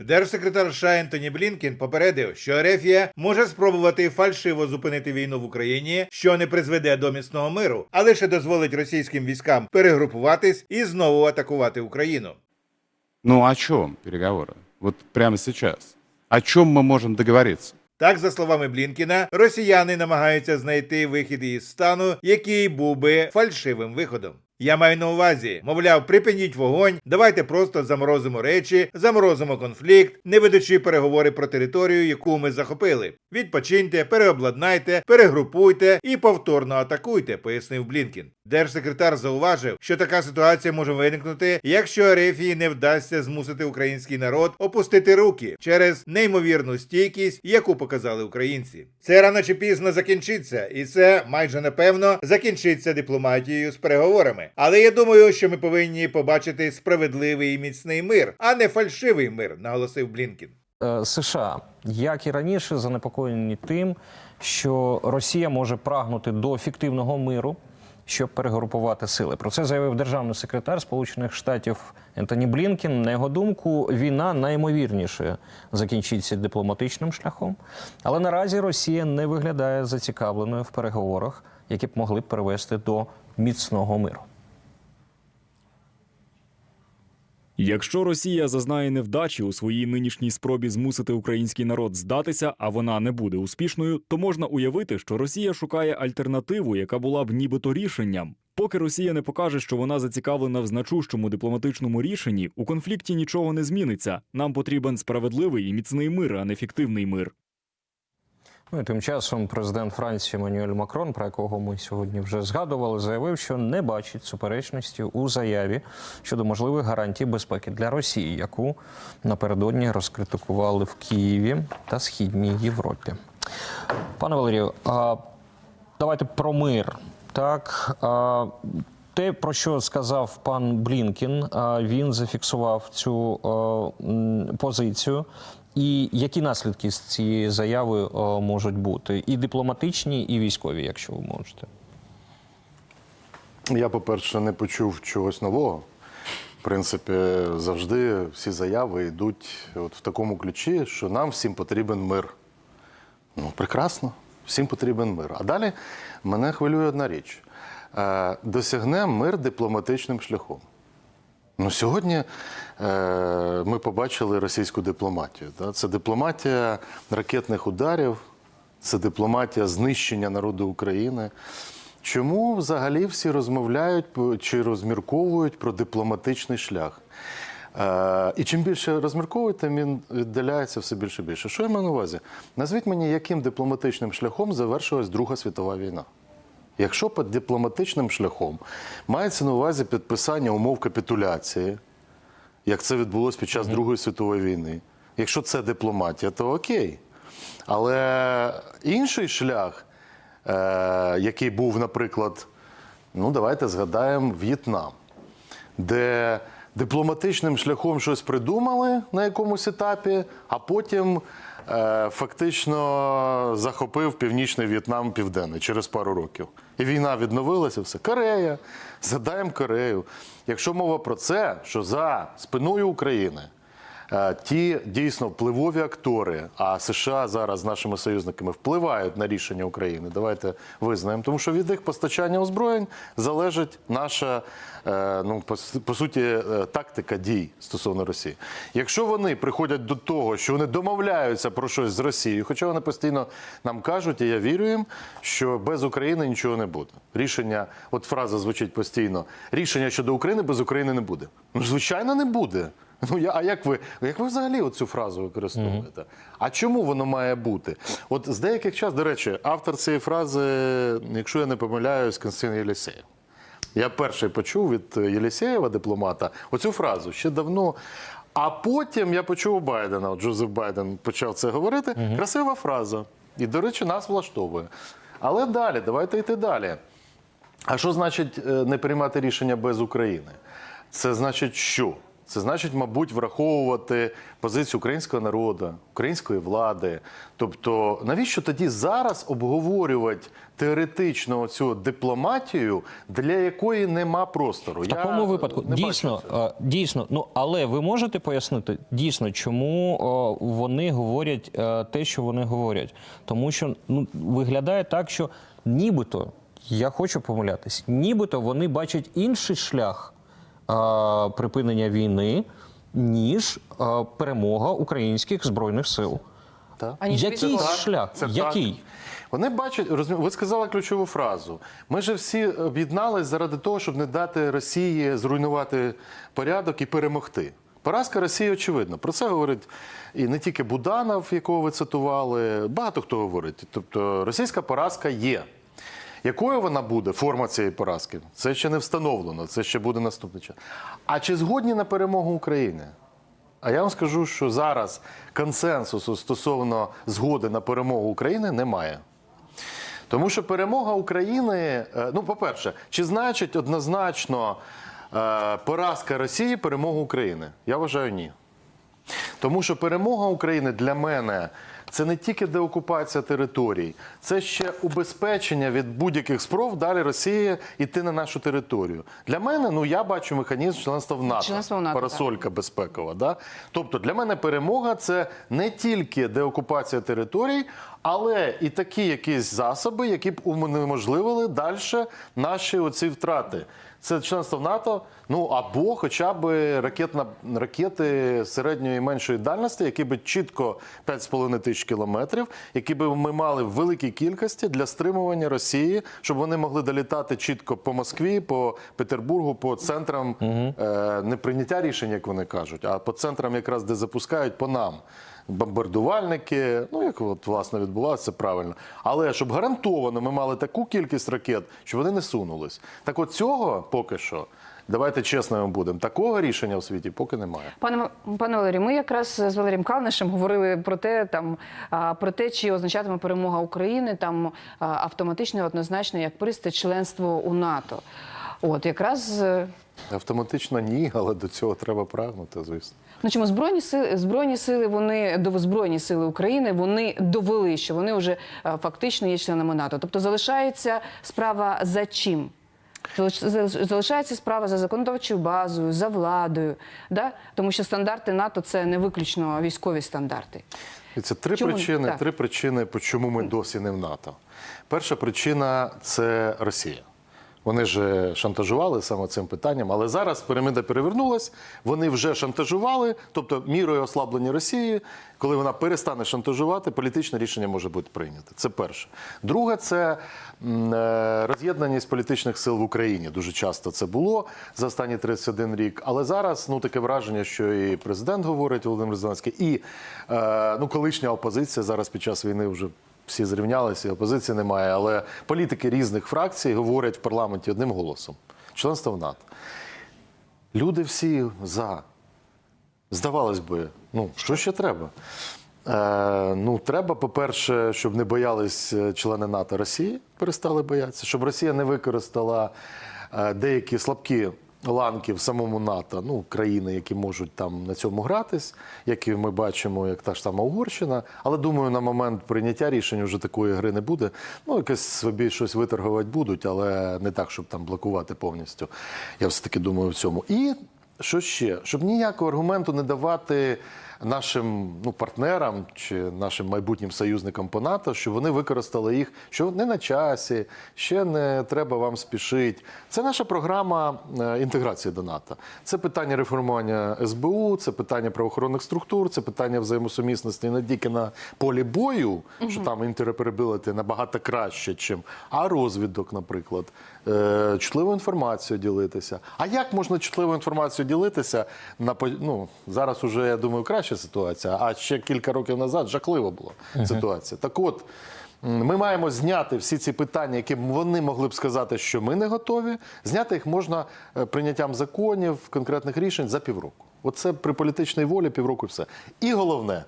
Держсекретар США Ентоні Блінкен попередив, що Ерефія може спробувати фальшиво зупинити війну в Україні, що не призведе до міцного миру, а лише дозволить російським військам перегрупуватись і знову атакувати Україну. Ну о чем переговоры? Вот прямо сейчас. О чем мы можем договориться? Так, за словами Блінкіна, росіяни намагаються знайти вихід із стану, який був би фальшивим виходом. Я маю на увазі, мовляв, припиніть вогонь, давайте просто заморозимо речі, заморозимо конфлікт, не ведучи переговори про територію, яку ми захопили. Відпочиньте, переобладнайте, перегрупуйте і повторно атакуйте, пояснив Блінкін. Держсекретар зауважив, що така ситуація може виникнути, якщо Ерефії не вдасться змусити український народ опустити руки через неймовірну стійкість, яку показали українці. Це рано чи пізно закінчиться, і це майже напевно закінчиться дипломатією з переговорами. Але я думаю, що ми повинні побачити справедливий і міцний мир, а не фальшивий мир, наголосив Блінкін. Е, США, як і раніше, занепокоєні тим, що Росія може прагнути до фіктивного миру, щоб перегрупувати сили. Про це заявив державний секретар Сполучених Штатів Ентоні Блінкін. На його думку, війна найімовірніше закінчиться дипломатичним шляхом, але наразі Росія не виглядає зацікавленою в переговорах, які б могли б привести до міцного миру. Якщо Росія зазнає невдачі у своїй нинішній спробі змусити український народ здатися, а вона не буде успішною, то можна уявити, що Росія шукає альтернативу, яка була б нібито рішенням. Поки Росія не покаже, що вона зацікавлена в значущому дипломатичному рішенні, у конфлікті нічого не зміниться. Нам потрібен справедливий і міцний мир, а не фіктивний мир. Ну і тим часом президент Франції Еммануель Макрон, про якого ми сьогодні вже згадували, заявив, що не бачить суперечності у заяві щодо можливих гарантій безпеки для Росії, яку напередодні розкритикували в Києві та східній Європі. Пане Валерію, давайте про мир. Так, те, про що сказав пан Блінкін, а, він зафіксував цю позицію. І які наслідки з цієї заяви а, можуть бути? І дипломатичні, і військові, якщо ви можете. Я, по-перше, не почув чогось нового. В принципі, завжди всі заяви йдуть от в такому ключі, що нам всім потрібен мир. Ну, прекрасно, всім потрібен мир. А далі мене хвилює одна річ: Е, досягнемо мир дипломатичним шляхом. Ну, сьогодні е, ми побачили російську дипломатію. Да? Це дипломатія ракетних ударів, це дипломатія знищення народу України. Чому взагалі всі розмовляють чи розмірковують про дипломатичний шлях? Е, і чим більше розмірковують, тим він віддаляється все більше і більше. Що я маю на увазі? Назвіть мені, яким дипломатичним шляхом завершилась Друга світова війна? Якщо під дипломатичним шляхом мається на увазі підписання умов капітуляції, як це відбулося під час Другої світової війни, якщо це дипломатія, то окей. Але інший шлях, е, який був, наприклад, ну давайте згадаємо В'єтнам, де дипломатичним шляхом щось придумали на якомусь етапі, а потім фактично захопив північний В'єтнам південний через пару років. І війна відновилася, все. Корея, задаємо Корею. Якщо мова про це, що за спиною України Е, Ті дійсно впливові актори, а США зараз з нашими союзниками впливають на рішення України. Давайте визнаємо, тому що від їх постачання озброєнь залежить наша е, ну по, по суті е, тактика дій стосовно Росії. Якщо вони приходять до того, що вони домовляються про щось з Росією, хоча вони постійно нам кажуть, і я вірю їм, що без України нічого не буде. Рішення, от фраза звучить постійно: рішення щодо України без України не буде. Ну звичайно, не буде. Ну я, а як ви як ви взагалі оцю фразу використовуєте? А чому воно має бути? От з деяких час, до речі, автор цієї фрази, якщо я не помиляюсь, Константин Єлісеєв. Я перший почув від Єлісєєва, дипломата, оцю фразу ще давно. А потім я почув у Байдена, от Джозеф Байден почав це говорити. Красива фраза. І, до речі, нас влаштовує. Але далі, давайте йти далі. А що значить е, не приймати рішення без України? Це значить, що? Це значить, мабуть, враховувати позицію українського народу, української влади. Тобто, навіщо тоді зараз обговорювати теоретично цю дипломатію, для якої нема простору? В такому випадку дійсно, е, дійсно, ну але ви можете пояснити дійсно, чому е, вони говорять е, те, що вони говорять, тому що ну виглядає так, що нібито я хочу помилятись, нібито вони бачать інший шлях припинення війни, ніж е, перемога українських збройних сил. Так. Який військова. шлях? Це так. Вони бачать, розумі- ви сказали ключову фразу. Ми же всі об'єднались заради того, щоб не дати Росії зруйнувати порядок і перемогти. Поразка Росії очевидна. Про це говорить і не тільки Буданов, якого ви цитували, багато хто говорить. Тобто російська поразка є. Якою вона буде, форма цієї поразки? Це ще не встановлено, це ще буде наступний час. А чи згодні на перемогу України? А я вам скажу, що зараз консенсусу стосовно згоди на перемогу України немає. Тому що перемога України, е, ну, по-перше, чи значить однозначно е, поразка Росії перемогу України? Я вважаю, ні. Тому що перемога України для мене це не тільки деокупація територій, це ще убезпечення від будь-яких спроб далі Росії йти на нашу територію. Для мене, ну я бачу механізм членства в НАТО. Членство в НАТО, Парасолька безпекова. Да? Тобто для мене перемога це не тільки деокупація територій, але і такі якісь засоби, які б унеможливили далі наші оці втрати. Це членство в НАТО, ну або хоча б ракетна ракети середньої і меншої дальності, які би чітко 5,5 тисяч кілометрів, які би ми мали в великій кількості для стримування Росії, щоб вони могли долітати чітко по Москві, по Петербургу, по центрам е, не прийняття рішень, як вони кажуть, а по центрам, якраз де запускають по нам. Бомбардувальники, ну як от власне відбувалося, це правильно. Але щоб гарантовано ми мали таку кількість ракет, що вони не сунулись. Так от цього поки що, давайте чесними будемо, такого рішення в світі поки немає. Пане пане Валерію, ми якраз з Валерієм Калнишем говорили про те, там про те, чи означатиме перемога України там автоматично, однозначно, як пристать членство у НАТО. От якраз е, Автоматично ні, але до цього треба прагнути, звісно. ну чому збройні сили збройні сили, вони до збройні сили України вони довели, що вони вже е, фактично є членами НАТО. Тобто залишається справа за чим? Залиш- залиш- Залишається справа за законодавчою базою, за владою, да? тому що стандарти НАТО це не виключно військові стандарти. І це три Чому? причини, Так. три причини, чому ми досі не в НАТО. Перша причина це Росія. Вони ж шантажували саме цим питанням, але зараз піраміда перевернулась. Вони вже шантажували, тобто мірою ослаблення Росії, коли вона перестане шантажувати, політичне рішення може бути прийнято. Це перше. Друге, це е, роз'єднаність політичних сил в Україні. Дуже часто це було за останні 31 рік. Але зараз ну таке враження, що і президент говорить Володимир Зеленський, і е, ну колишня опозиція зараз під час війни вже всі зрівнялися, опозиції немає, але політики різних фракцій говорять в парламенті одним голосом: членство в НАТО. Люди всі за. Здавалось би, ну що ще треба? Е, ну, треба, по-перше, щоб не боялись е, члени НАТО Росії, перестали боятися, щоб Росія не використала е, деякі слабкі ланки в самому НАТО, ну, країни, які можуть там на цьому гратись, які ми бачимо, як та ж сама Угорщина. Але думаю, на момент прийняття рішень вже такої гри не буде. Ну, якось собі щось виторгувати будуть, але не так, щоб там блокувати повністю. Я все-таки думаю в цьому. І що ще? Щоб ніякого аргументу не давати нашим ну, партнерам чи нашим майбутнім союзникам по НАТО, що вони використали їх, що не на часі, ще не треба вам спішити. Це наша програма е, інтеграції до НАТО. Це питання реформування СБУ, це питання правоохоронних структур, це питання взаємосумісності не тільки на полі бою, що там інтероперабілити набагато краще, чим, а розвідок, наприклад, е, чутливу інформацію ділитися. А як можна чутливу інформацію ділитися на ну, зараз уже, я думаю, краща ситуація, а ще кілька років назад жахлива була ситуація. Так от. Ми маємо зняти всі ці питання, які б вони могли б сказати, що ми не готові. Зняти їх можна е, прийняттям законів, конкретних рішень за півроку. Оце при політичній волі півроку і все. І головне,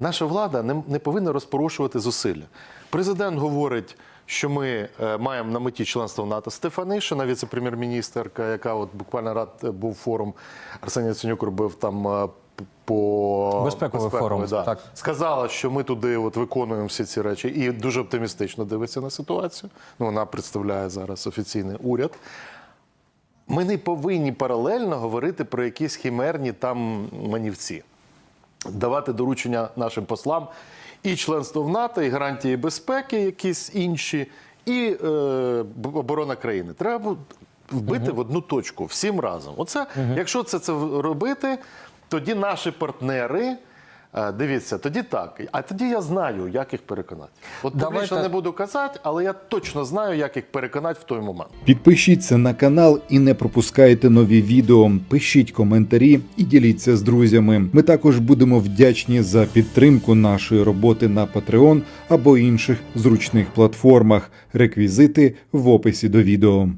Наша влада не, не повинна розпорошувати зусилля. Президент говорить, що ми е, маємо на меті членство в НАТО. Стефанишина, віце-прем'єр-міністерка, яка от буквально рад е, був форум Арсеній Яценюк робив там по Безпековий форум, да. так. сказала, що ми туди от виконуємо всі ці речі, і дуже оптимістично дивиться на ситуацію. Ну, вона представляє зараз офіційний уряд. Ми не повинні паралельно говорити про якісь хімерні там манівці, давати доручення нашим послам і членство в НАТО, і гарантії безпеки, якісь інші, і е, оборона країни. Треба вбити в одну точку всім разом. Оце, якщо це, це робити, тоді наші партнери. е, Дивіться, тоді так. А тоді я знаю, як їх переконати. От Давайте- публічно не буду казати, але я точно знаю, як їх переконати в той момент. Підпишіться на канал і не пропускайте нові відео. Пишіть коментарі і діліться з друзями. Ми також будемо вдячні за підтримку нашої роботи на Patreon або інших зручних платформах. Реквізити в описі до відео.